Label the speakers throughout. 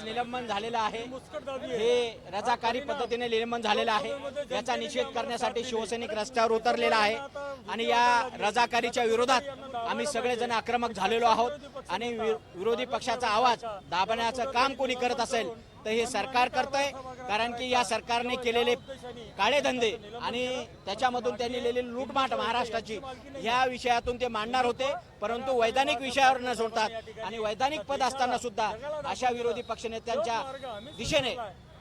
Speaker 1: झालेलं आहे. हे रजाकारी पद्धतीने निर्माण झालेलं आहे. याचा निषेध करण्यासाठी शिवसैनिक रस्त्यावर उतरलेला आहे. आणि या रजाकारीच्या विरोधात आम्ही सगळेजण आक्रमक झालेलो आहोत. आणि विरोधी पक्षाचा आवाज दाबण्याचं काम कोणी करत असेल? तर हे सरकार करतंय कारण की या सरकारने केलेले काळे धंदे आणि त्याच्यामधून त्यांनी लिहिलेली लूटमाट महाराष्ट्राची ह्या विषयातून ते मांडणार होते परंतु वैधानिक विषयावर न सोडतात आणि वैधानिक पद असताना सुद्धा अशा विरोधी पक्षनेत्यांच्या दिशेने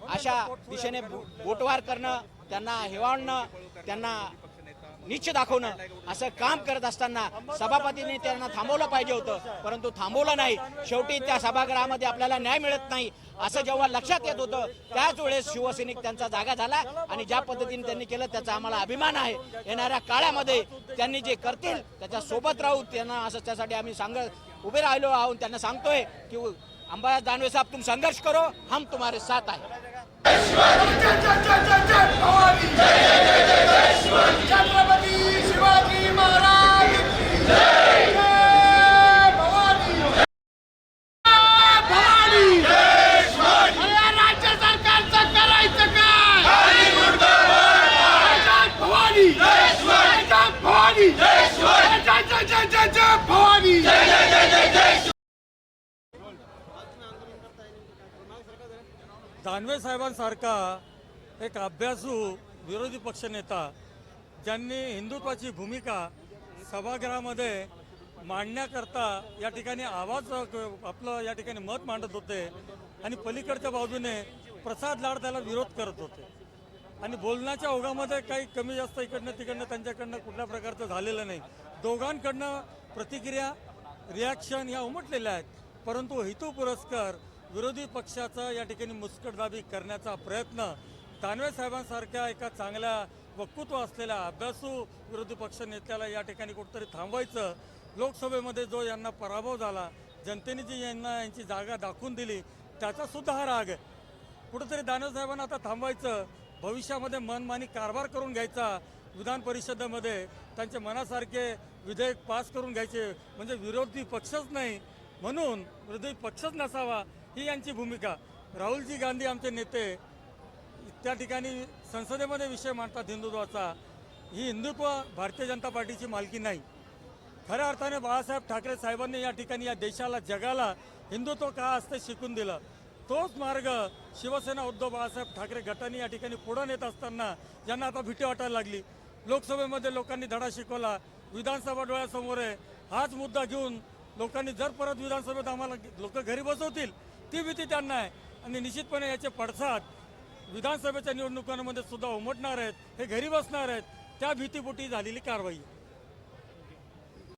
Speaker 1: अशा दिशेने बोटवार करणं त्यांना हेवाळणं त्यांना निश्चित दाखवणं. असं काम करत असताना सभापतींनी त्यांना थांबवलं पाहिजे होतं. परंतु थांबवलं नाही. शेवटी त्या सभागृहामध्ये आपल्याला न्याय मिळत नाही असं जेव्हा लक्षात येत होतं त्याच वेळेस शिवसैनिक त्यांचा जागा झाला आणि ज्या पद्धतीने त्यांनी केलं त्याचा आम्हाला अभिमान आहे. येणाऱ्या काळामध्ये त्यांनी जे करतील त्याच्या सोबत राहू त्यांना असं त्यासाठी आम्ही सांगत उभे राहिलो आहोत. त्यांना सांगतोय की अंबादास दानवे साहेब तुम संघर्ष करो हम तुम्हारे साथ आहे
Speaker 2: छत्रपती शिवाजी महाराज की जय जय भवानी जय भवानी अरे राज्य सरकारचं करायचं काय जय भवानी जय भवानी जय जय जय जय जय भवानी
Speaker 3: दानवे साहेबांसारखा एक अभ्यासू विरोधी पक्षनेता ज्यांनी हिंदुत्वाची भूमिका सभागृहामध्ये मांडण्याकरता या ठिकाणी आवाज आपलं या ठिकाणी मत मांडत होते आणि पलीकडच्या बाजूने प्रसाद लाड त्याला विरोध करत होते. आणि बोलण्याच्या ओघामध्ये काही कमी जास्त इकडनं तिकडनं त्यांच्याकडनं कुठल्या प्रकारचं झालेलं नाही. दोघांकडनं प्रतिक्रिया रिॲक्शन या उमटलेल्या आहेत. परंतु हितू पुरस्कार विरोधी पक्षाचा या ठिकाणी मुस्कटदाबी करण्याचा प्रयत्न दानवे साहेबांसारख्या एका चांगल्या वक्तृत्व असलेल्या अभ्यासू विरोधी पक्ष नेत्याला या ठिकाणी कुठंतरी थांबवायचं. लोकसभेमध्ये जो यांना पराभव झाला जनतेने जी यांना यांची जागा दाखवून दिली त्याचा सुद्धा हा राग. आहे कुठंतरी दानवेसाहेबांना आता थांबवायचं. भविष्यामध्ये मनमानी कारभार करून घ्यायचा. विधान परिषदेमध्ये त्यांच्या मनासारखे विधेयक पास करून घ्यायचे. म्हणजे विरोधी पक्षच नाही. म्हणून विरोधी पक्षच नसावा. ही यांची भूमिका. राहुलजी गांधी आमचे नेते त्या ठिकाणी संसदेमध्ये विषय मांडतात हिंदुत्वाचा. ही हिंदुत्व भारतीय जनता पार्टीची मालकी नाही. खऱ्या अर्थाने बाळासाहेब ठाकरे साहेबांनी या ठिकाणी या देशाला जगाला हिंदुत्व का असते शिकून दिलं? तोच मार्ग शिवसेना उद्धव बाळासाहेब ठाकरे गटाने या ठिकाणी पुढं नेत असताना ज्यांना आता भीती वाटायला लागली. लोकसभेमध्ये लोकांनी धडा शिकवला. विधानसभा डोळ्यासमोर आहे. हाच मुद्दा घेऊन लोकांनी जर परत विधानसभेत आम्हाला लोक घरी बसवतील ती भीती त्यांना आहे. आणि निश्चितपणे याचे पडसाद विधानसभेच्या निवडणुकांमध्ये सुद्धा उमटणार आहेत. हे घरी बसणार आहेत. त्या भीतीपोटी झालेली कारवाई आहे.